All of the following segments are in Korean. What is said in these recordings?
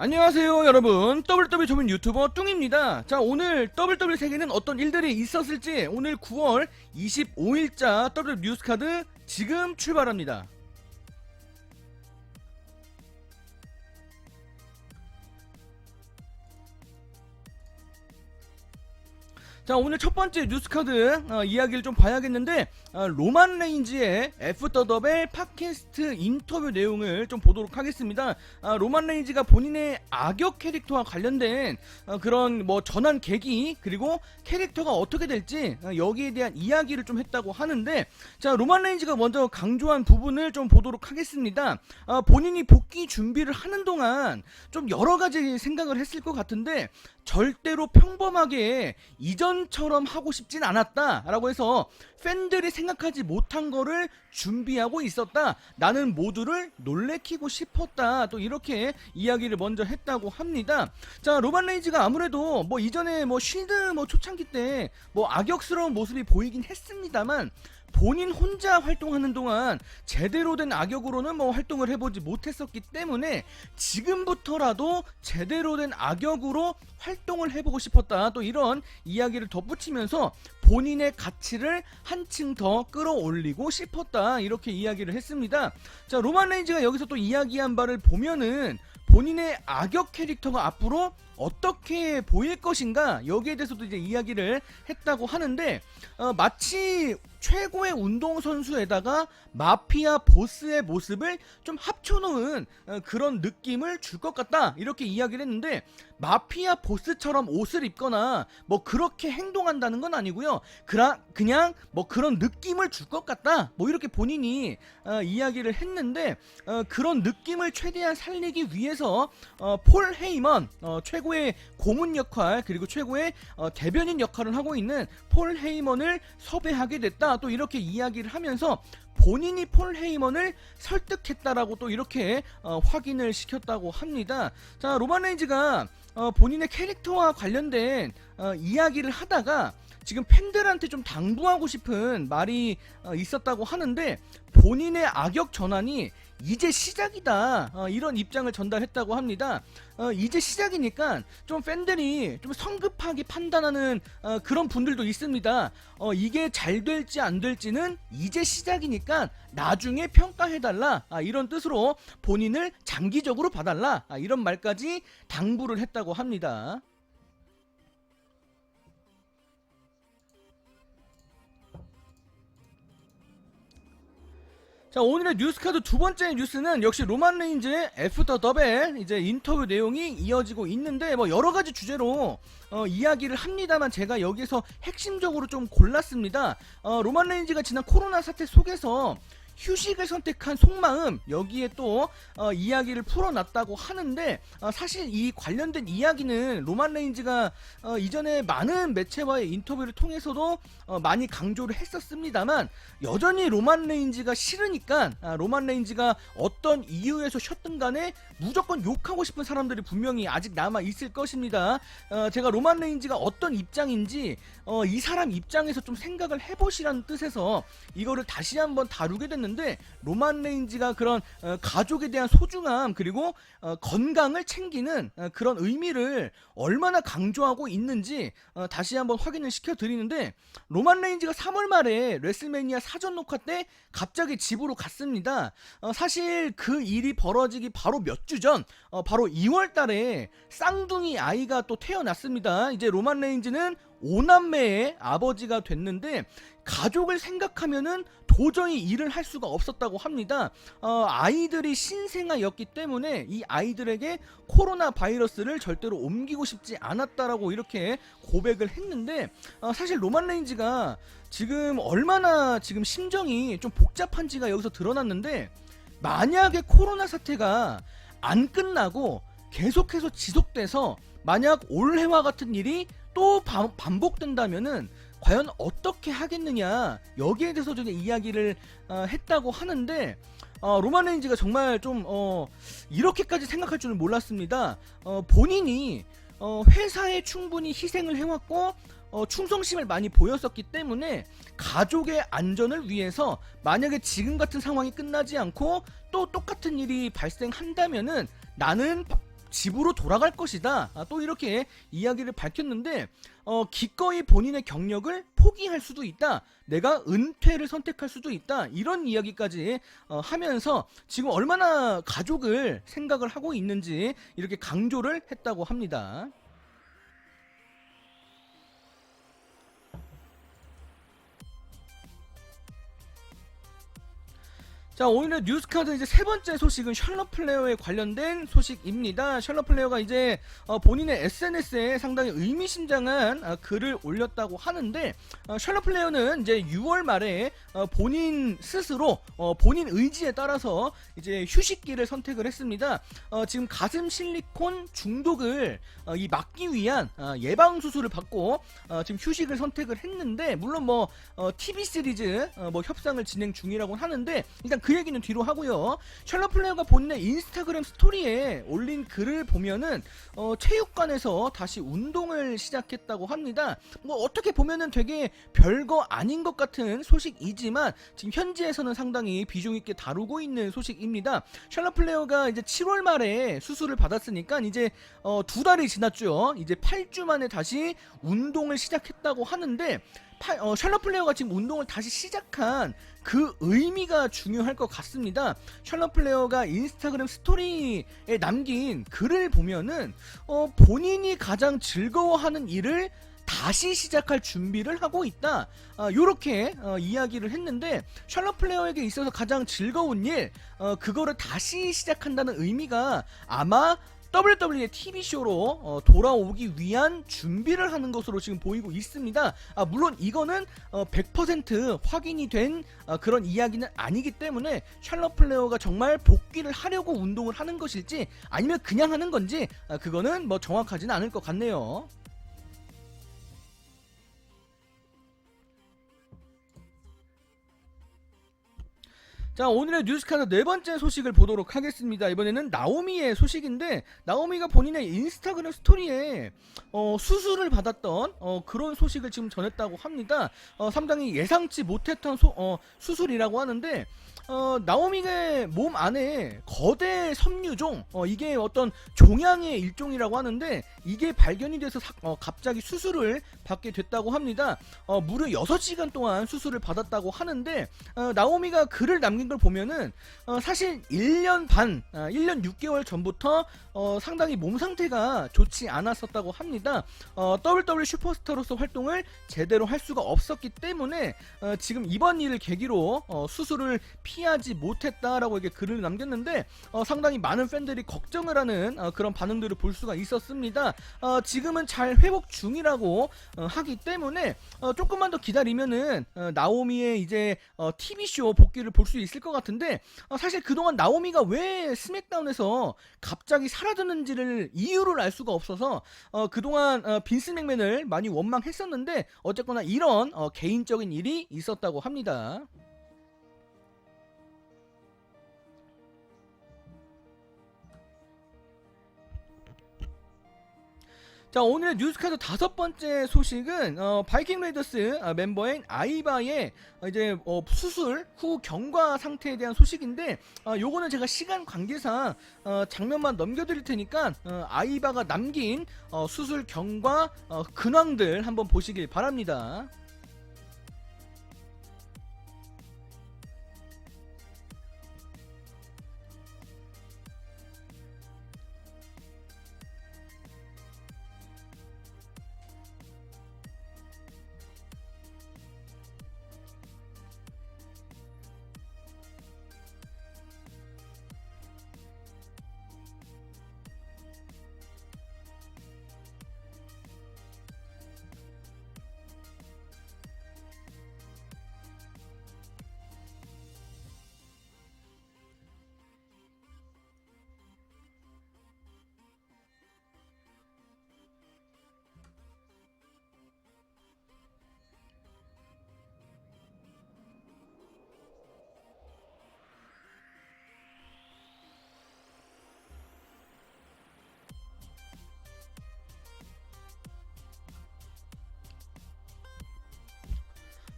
안녕하세요 여러분. WW 전문 유튜버 뚱입니다. 자 오늘 WW 세계는 어떤 일들이 있었을지 오늘 9월 25일자 WW 뉴스카드 지금 출발합니다 자 오늘 첫 번째 뉴스카드 어, 이야기를 좀 봐야겠는데 어, 로만 레인지의 애프터더벨 팟캐스트 인터뷰 내용을 좀 보도록 하겠습니다. 아, 로만 레인지가 본인의 악역 캐릭터와 관련된 어, 그런 뭐 전환 계기 그리고 캐릭터가 어떻게 될지 어, 여기에 대한 이야기를 좀 했다고 하는데 자 로만 레인지가 먼저 강조한 부분을 좀 보도록 하겠습니다. 아, 본인이 복귀 준비를 하는 동안 좀 여러 가지 생각을 했을 것 같은데 절대로 평범하게 이전 처럼 하고 싶진 않았다라고 해서 팬들이 생각하지 못한 거를 준비하고 있었다. 나는 모두를 놀래키고 싶었다. 또 이렇게 이야기를 먼저 했다고 합니다. 자, 로만 레이즈가 아무래도 뭐 이전에 뭐 쉴드 뭐 초창기 때 뭐 악역스러운 모습이 보이긴 했습니다만 본인 혼자 활동하는 동안 제대로 된 악역으로는 뭐 활동을 해보지 못했었기 때문에 지금부터라도 제대로 된 악역으로 활동을 해보고 싶었다. 또 이런 이야기를 덧붙이면서 본인의 가치를 한층 더 끌어올리고 싶었다. 이렇게 이야기를 했습니다. 자, 로만 레인즈가 여기서 또 이야기한 바를 보면은 본인의 악역 캐릭터가 앞으로 어떻게 보일 것인가 여기에 대해서도 이제 이야기를 했다고 하는데 어, 마치 최고의 운동선수에다가 마피아 보스의 모습을 좀 합쳐놓은 어, 그런 느낌을 줄 것 같다 이렇게 이야기를 했는데 마피아 보스처럼 옷을 입거나 뭐 그렇게 행동한다는 건 아니고요. 그냥 뭐 그런 느낌을 줄 것 같다 뭐 이렇게 본인이 어, 이야기를 했는데 어, 그런 느낌을 최대한 살리기 위해서 어, 폴 헤이먼 어, 최고의 고문 역할 그리고 최고의 어, 대변인 역할을 하고 있는 폴 헤이먼을 섭외하게 됐다 또 이렇게 이야기를 하면서 본인이 폴 헤이먼을 설득했다라고 또 이렇게 어, 확인을 시켰다고 합니다. 자 로만 레인즈가 어, 본인의 캐릭터와 관련된 어, 이야기를 하다가 지금 팬들한테 좀 당부하고 싶은 말이 어, 있었다고 하는데 본인의 악역 전환이 이제 시작이다 어, 이런 입장을 전달했다고 합니다. 어, 이제 시작이니까 좀 팬들이 좀 성급하게 판단하는 어, 그런 분들도 있습니다. 어, 이게 잘 될지 안 될지는 이제 시작이니까 나중에 평가해달라 아, 이런 뜻으로 본인을 장기적으로 봐달라 아, 이런 말까지 당부를 했다고 합니다. 자 오늘의 뉴스카드 두 번째 뉴스는 역시 로만 레인즈의 애프터 더벨 이제 인터뷰 내용이 이어지고 있는데 뭐 여러 가지 주제로 어, 이야기를 합니다만 제가 여기서 핵심적으로 좀 골랐습니다. 어, 로만 레인즈가 지난 코로나 사태 속에서 휴식을 선택한 속마음 여기에 또 어, 이야기를 풀어놨다고 하는데 어, 사실 이 관련된 이야기는 로만 레인즈가 어, 이전에 많은 매체와의 인터뷰를 통해서도 어, 많이 강조를 했었습니다만 여전히 로만 레인즈가 싫으니까 아, 로만 레인즈가 어떤 이유에서 쉬었든 간에 무조건 욕하고 싶은 사람들이 분명히 아직 남아 있을 것입니다. 어, 제가 로만 레인즈가 어떤 입장인지 어, 이 사람 입장에서 좀 생각을 해보시라는 뜻에서 이거를 다시 한번 다루게 됐는데 로만 레인지가 그런 어, 가족에 대한 소중함 그리고 어, 건강을 챙기는 어, 그런 의미를 얼마나 강조하고 있는지 어, 다시 한번 확인을 시켜드리는데 로만 레인지가 3월 말에 레슬매니아 사전 녹화 때 갑자기 집으로 갔습니다. 어, 사실 그 일이 벌어지기 바로 몇 주 전, 어, 바로 2월 달에 쌍둥이 아이가 또 태어났습니다. 이제 로만 레인지는 오남매의 아버지가 됐는데 가족을 생각하면은 도저히 일을 할 수가 없었다고 합니다. 어, 아이들이 신생아였기 때문에 이 아이들에게 코로나 바이러스를 절대로 옮기고 싶지 않았다라고 이렇게 고백을 했는데 어, 사실 로만 레인지가 지금 얼마나 지금 심정이 좀 복잡한지가 여기서 드러났는데 만약에 코로나 사태가 안 끝나고 계속해서 지속돼서 만약 올해와 같은 일이 또 반- 반복된다면은 과연 어떻게 하겠느냐 여기에 대해서 좀 이야기를 어, 했다고 하는데 어, 로만 레인지가 정말 좀 어, 이렇게까지 생각할 줄은 몰랐습니다. 어, 본인이 어, 회사에 충분히 희생을 해왔고 어, 충성심을 많이 보였었기 때문에 가족의 안전을 위해서 만약에 지금 같은 상황이 끝나지 않고 또 똑같은 일이 발생한다면은 나는 집으로 돌아갈 것이다. 아, 또 이렇게 이야기를 밝혔는데 어, 기꺼이 본인의 경력을 포기할 수도 있다. 내가 은퇴를 선택할 수도 있다. 이런 이야기까지 어, 하면서 지금 얼마나 가족을 생각을 하고 있는지 이렇게 강조를 했다고 합니다. 자 오늘의 뉴스카드 이제 세 번째 소식은 셜록 플레어에 관련된 소식입니다. 셜록 플레어가 이제 어, 본인의 SNS에 상당히 의미심장한 어, 글을 올렸다고 하는데 어, 셜록 플레어는 이제 6월 말에 어, 본인 스스로 어, 본인 의지에 따라서 이제 휴식기를 선택을 했습니다. 어, 지금 가슴 실리콘 중독을 어, 이 막기 위한 어, 예방 수술을 받고 어, 지금 휴식을 선택을 했는데 물론 뭐 어, TV 시리즈 어, 뭐 협상을 진행 중이라고 하는데 일단 그 얘기는 뒤로 하고요. 셜록 플레어가 본인의 인스타그램 스토리에 올린 글을 보면은 어, 체육관에서 다시 운동을 시작했다고 합니다. 뭐 어떻게 보면은 되게 별거 아닌 것 같은 소식이지만 지금 현지에서는 상당히 비중 있게 다루고 있는 소식입니다. 셜록 플레어가 이제 7월 말에 수술을 받았으니까 이제 어, 두 달이 지났죠. 이제 8주 만에 다시 운동을 시작했다고 하는데 파, 어, 셜록 플레어가 지금 운동을 다시 시작한 그 의미가 중요할 것 같습니다. 셜록 플레어가 인스타그램 스토리에 남긴 글을 보면은 어, 본인이 가장 즐거워하는 일을 다시 시작할 준비를 하고 있다. 어, 요렇게 어, 이야기를 했는데 셜록 플레어에게 있어서 가장 즐거운 일, 어, 그거를 다시 시작한다는 의미가 아마 WWE TV쇼로 어, 돌아오기 위한 준비를 하는 것으로 지금 보이고 있습니다. 아, 물론 이거는 어, 100% 확인이 된 어, 그런 이야기는 아니기 때문에 샬럿 플레어가 정말 복귀를 하려고 운동을 하는 것일지 아니면 그냥 하는 건지 아, 그거는 뭐 정확하지는 않을 것 같네요. 자 오늘의 뉴스카드 네 번째 소식을 보도록 하겠습니다. 이번에는 나오미의 소식인데 나오미가 본인의 인스타그램 스토리에 어, 수술을 받았던 어, 그런 소식을 지금 전했다고 합니다. 어, 상당히 예상치 못했던 소- 어, 수술이라고 하는데 어, 나오미의 몸 안에 거대 섬유종 어, 이게 어떤 종양의 일종이라고 하는데 이게 발견이 돼서 사- 어, 갑자기 수술을 받게 됐다고 합니다. 어, 무려 6시간 동안 수술을 받았다고 하는데 어, 나오미가 글을 남긴 걸 보면은 어, 사실 1년 반, 아, 1년 6개월 전부터 어, 상당히 몸 상태가 좋지 않았었다고 합니다. 어, WWE 슈퍼스타로서 활동을 제대로 할 수가 없었기 때문에 어, 지금 이번 일을 계기로 어, 수술을 피하지 못했다라고 이게 글을 남겼는데 어, 상당히 많은 팬들이 걱정을 하는 어, 그런 반응들을 볼 수가 있었습니다. 어, 지금은 잘 회복 중이라고 어, 하기 때문에 어, 조금만 더 기다리면은 어, 나오미의 이제 어, TV 쇼 복귀를 볼 수 있을 것 같은데 어, 사실 그동안 나오미가 왜 스맥다운에서 갑자기 사라졌는지를 이유를 알 수가 없어서 어, 그동안 어, 빈스 맥맨을 많이 원망했었는데 어쨌거나 이런 어, 개인적인 일이 있었다고 합니다. 자 오늘의 뉴스카드 다섯 번째 소식은 어, 바이킹 레이더스 아, 멤버인 아이바의 어, 이제 어, 수술 후 경과 상태에 대한 소식인데 어, 요거는 제가 시간 관계상 어, 장면만 넘겨드릴 테니까 어, 아이바가 남긴 어, 수술 경과 어, 근황들 한번 보시길 바랍니다.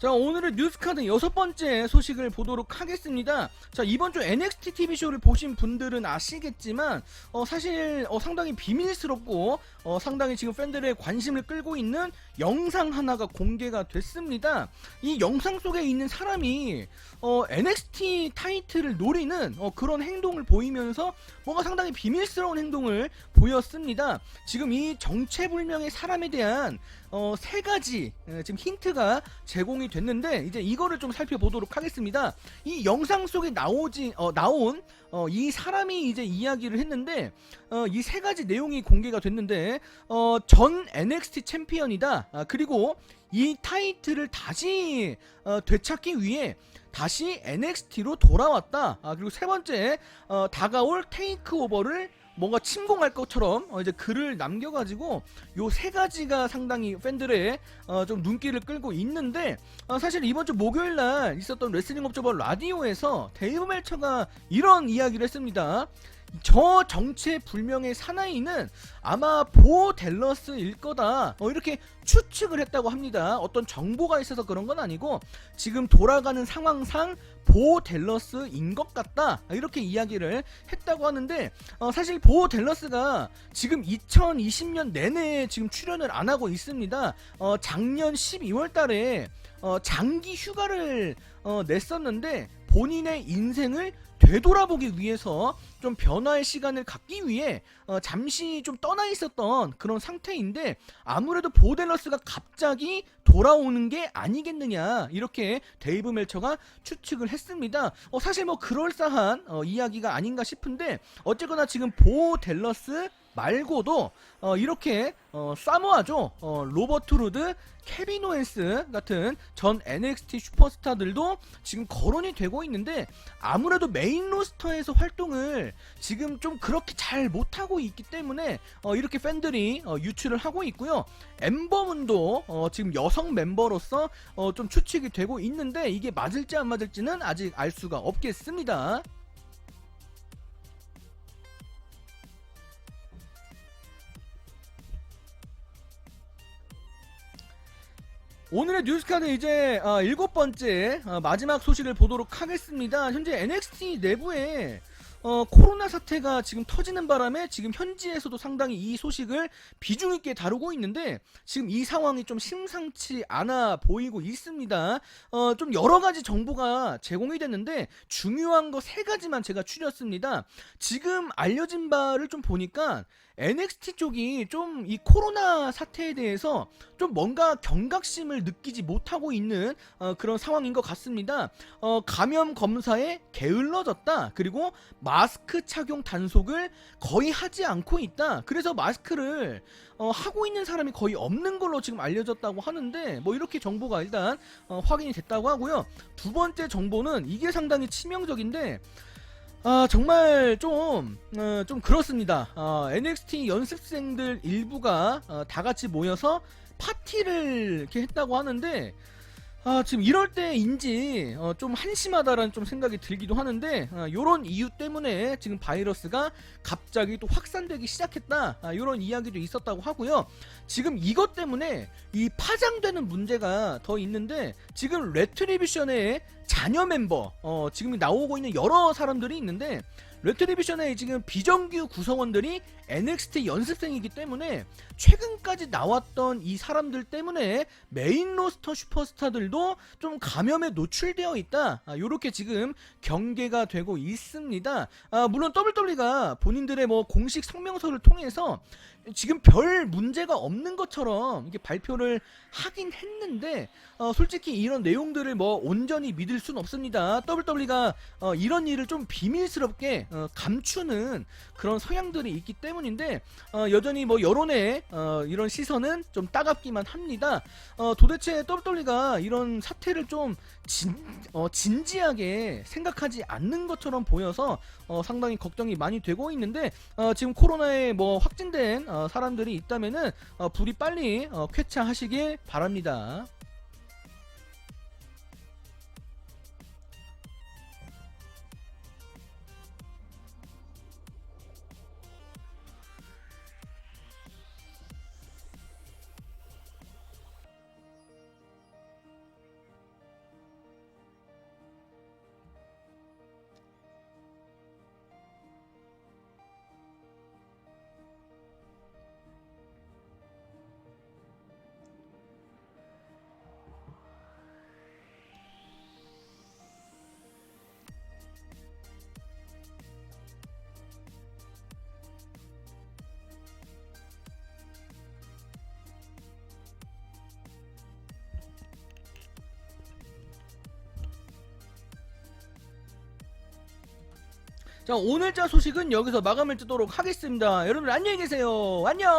자 오늘은 뉴스카드 여섯 번째 소식을 보도록 하겠습니다. 자 이번 주 NXT TV 쇼를 보신 분들은 아시겠지만 어, 사실 어, 상당히 비밀스럽고 어, 상당히 지금 팬들의 관심을 끌고 있는 영상 하나가 공개가 됐습니다. 이 영상 속에 있는 사람이 어, NXT 타이틀을 노리는 어, 그런 행동을 보이면서 뭔가 상당히 비밀스러운 행동을 보였습니다. 지금 이 정체불명의 사람에 대한 어, 세 가지 에, 지금 힌트가 제공이 됐는데 이제 이거를 좀 살펴보도록 하겠습니다. 이 영상 속에 나오지 어, 나온 어, 이 사람이 이제 이야기를 했는데 어, 이 세 가지 내용이 공개가 됐는데 어, 전 NXT 챔피언이다. 아, 그리고 이 타이틀을 다시 어, 되찾기 위해 다시 NXT로 돌아왔다. 아, 그리고 세 번째 어, 다가올 테이크오버를 뭔가 침공할 것처럼 어, 이제 글을 남겨가지고 요 세 가지가 상당히 팬들의 어, 좀 눈길을 끌고 있는데 어, 사실 이번 주 목요일 날 있었던 레슬링 업저버 라디오에서 데이브 멜처가 이런 이야기를 했습니다. 저 정체 불명의 사나이는 아마 보 델러스일 거다. 어, 이렇게 추측을 했다고 합니다. 어떤 정보가 있어서 그런 건 아니고 지금 돌아가는 상황상 보 델러스인 것 같다. 이렇게 이야기를 했다고 하는데 어, 사실 보 델러스가 지금 2020년 내내 지금 출연을 안 하고 있습니다. 어, 작년 12월 달에 어, 장기 휴가를 어, 냈었는데 본인의 인생을 되돌아보기 위해서 좀 변화의 시간을 갖기 위해 어, 잠시 좀 떠나 있었던 그런 상태인데 아무래도 보델러스가 갑자기 돌아오는 게 아니겠느냐 이렇게 데이브 멜처가 추측을 했습니다. 어, 사실 뭐 그럴싸한 어, 이야기가 아닌가 싶은데 어쨌거나 지금 보델러스 말고도 어, 이렇게 어, 사모아죠 어, 로버트 루드, 케빈 오웬스 같은 전 NXT 슈퍼스타들도 지금 거론이 되고 있는데 아무래도 메인 로스터에서 활동을 지금 좀 그렇게 잘 못하고 있기 때문에 어, 이렇게 팬들이 어, 유출을 하고 있고요. 엠버문도 어, 지금 여성 멤버로서 어, 좀 추측이 되고 있는데 이게 맞을지 안 맞을지는 아직 알 수가 없겠습니다. 오늘의 뉴스카드 이제 어, 일곱 번째 어, 마지막 소식을 보도록 하겠습니다. 현재 NXT 내부에 어, 코로나 사태가 지금 터지는 바람에 지금 현지에서도 상당히 이 소식을 비중 있게 다루고 있는데 지금 이 상황이 좀 심상치 않아 보이고 있습니다. 어, 좀 여러 가지 정보가 제공이 됐는데 중요한 거 세 가지만 제가 추렸습니다. 지금 알려진 바를 좀 보니까 NXT 쪽이 좀 이 코로나 사태에 대해서 좀 뭔가 경각심을 느끼지 못하고 있는 어, 그런 상황인 것 같습니다. 어, 감염 검사에 게을러졌다. 그리고 마스크 착용 단속을 거의 하지 않고 있다. 그래서 마스크를 어, 하고 있는 사람이 거의 없는 걸로 지금 알려졌다고 하는데 뭐 이렇게 정보가 일단 어, 확인이 됐다고 하고요. 두 번째 정보는 이게 상당히 치명적인데 아 정말 좀, 어, 좀 그렇습니다. 어, NXT 연습생들 일부가 어, 다 같이 모여서 파티를 이렇게 했다고 하는데 아, 지금 이럴 때인지 어, 좀 한심하다라는 좀 생각이 들기도 하는데 어, 요런 이유 때문에 지금 바이러스가 갑자기 또 확산되기 시작했다. 아, 요런 이야기도 있었다고 하고요. 지금 이것 때문에 이 파장되는 문제가 더 있는데 지금 레트리비션의 자녀 멤버 어, 지금 나오고 있는 여러 사람들이 있는데 레트리비션의 지금 비정규 구성원들이 NXT 연습생이기 때문에 최근까지 나왔던 이 사람들 때문에 메인 로스터 슈퍼스타들도 좀 감염에 노출되어 있다. 아, 요렇게 지금 경계가 되고 있습니다. 아, 물론 WWE가 본인들의 뭐 공식 성명서를 통해서 지금 별 문제가 없는 것처럼 이게 발표를 하긴 했는데 어, 솔직히 이런 내용들을 뭐 온전히 믿을 순 없습니다. WWE가 어, 이런 일을 좀 비밀스럽게 어, 감추는 그런 성향들이 있기 때문인데 어, 여전히 뭐 여론의 어, 이런 시선은 좀 따갑기만 합니다. 어, 도대체 WWE가 이런 사태를 좀 진, 어, 진지하게 생각하지 않는 것처럼 보여서 어, 상당히 걱정이 많이 되고 있는데 어, 지금 코로나에 뭐 확진된 어, 사람들이 있다면은 어, 불이 빨리 어, 쾌차하시길 바랍니다. 자 오늘자 소식은 여기서 마감을 짓도록 하겠습니다. 여러분들 안녕히 계세요. 안녕.